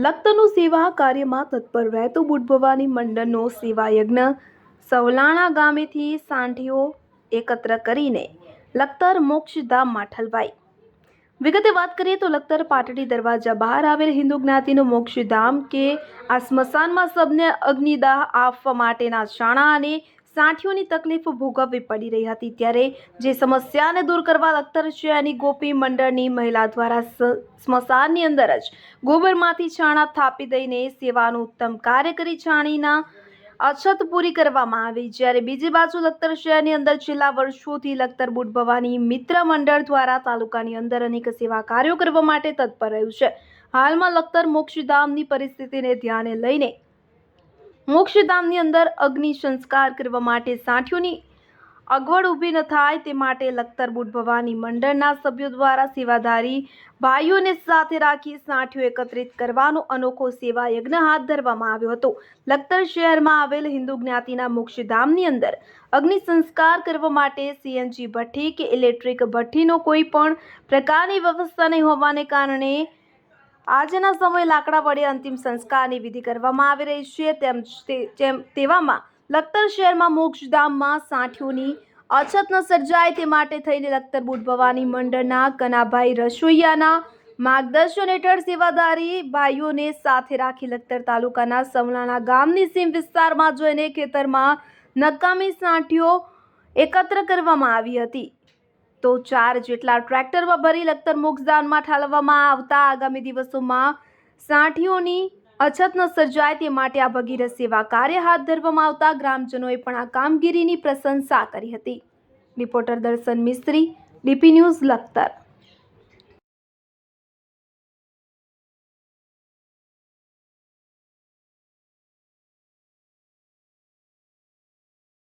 લખતરનું સેવા કાર્યમાં તત્પર રહેતું બુટ ભવાની મંડળનો સેવા યજ્ઞ સવલાણા ગામેથી સાંઠીઓ એકત્ર કરીને લખતર મોક્ષધામ માઠલભાઈ વિગતે વાત કરીએ તો લખતર પાટડી દરવાજા બહાર આવેલ હિન્દુ જ્ઞાતિનું મોક્ષધામ કે આ સ્મશાનમાં સબને અગ્નિદાહ આપવા માટેના શાણા અને સાઠીઓની તકલીફ ભોગવવી પડી રહી હતી ત્યારે જે સમસ્યાને દૂર કરવા લખતર ગોપી મંડળની મહિલા દ્વારા સ્મશાનની અંદર જ ગોબરમાંથી છાણા થાપી દઈને સેવાનું ઉત્તમ કાર્ય કરી છાણીના અછત પૂરી કરવામાં આવી. જ્યારે બીજી બાજુ લખતર શહેરની અંદર છેલ્લા વર્ષોથી લખતર બુટ ભવાની મિત્ર મંડળ દ્વારા તાલુકાની અંદર અનેક સેવા કાર્યો કરવા માટે તત્પર રહ્યું છે. હાલમાં લખતર મોક્ષધામની પરિસ્થિતિને ધ્યાને લઈને મોક્ષધામની અંદર અગ્નિ સંસ્કાર કરવા માટે સાઠીઓની અગવડ ઊભી ન થાય તે માટે લખતર બુટ ભવાની મંડળના સભ્યો દ્વારા સેવાધારી ભાઈઓને સાથે રાખી સાંઠીઓ એકત્રિત કરવાનો અનોખો સેવા યજ્ઞ હાથ ધરવામાં આવ્યો હતો. લખતર શહેરમાં આવેલ હિન્દુ જ્ઞાતિના મોક્ષધામની અંદર અગ્નિ સંસ્કાર કરવા માટે સીએનજી ભઠ્ઠી કે ઇલેક્ટ્રિક ભઠ્ઠીનો કોઈ પણ પ્રકારની વ્યવસ્થા નહીં હોવાને કારણે આજના સમયે લાકડા વડે અંતિમ સંસ્કારની વિધિ કરવામાં આવી રહી છે. તેમ તેમ, તેવામાં લખતર શહેરમાં મોક્ષધામમાં સાઠીઓની અછત ન સર્જાય તે માટે થઈને લખતર બુટ ભવાની મંડળના કનાભાઈ રસોઈયાના માર્ગદર્શન હેઠળ સેવાદારી ભાઈઓને સાથે રાખી લખતર તાલુકાના સમલાણા ગામની સીમ વિસ્તારમાં જોઈને ખેતરમાં નકામી સાંઠીઓ એકત્ર કરવામાં આવી હતી. તો ચાર જેટલા ટ્રેક્ટરમાં ભરી લખતર મોક્ષદાનમાં ઠાલવવામાં આવતા આગામી દિવસોમાં સાઠીઓની અછત ન સર્જાય તે માટે આ ભગીરથ સેવા કાર્ય હાથ ધરવામાં આવતા ગ્રામજનોએ પણ આ કામગીરીની પ્રશંસા કરી હતી. રિપોર્ટર દર્શન મિસ્ત્રી, ડીપી ન્યૂઝ લખતર.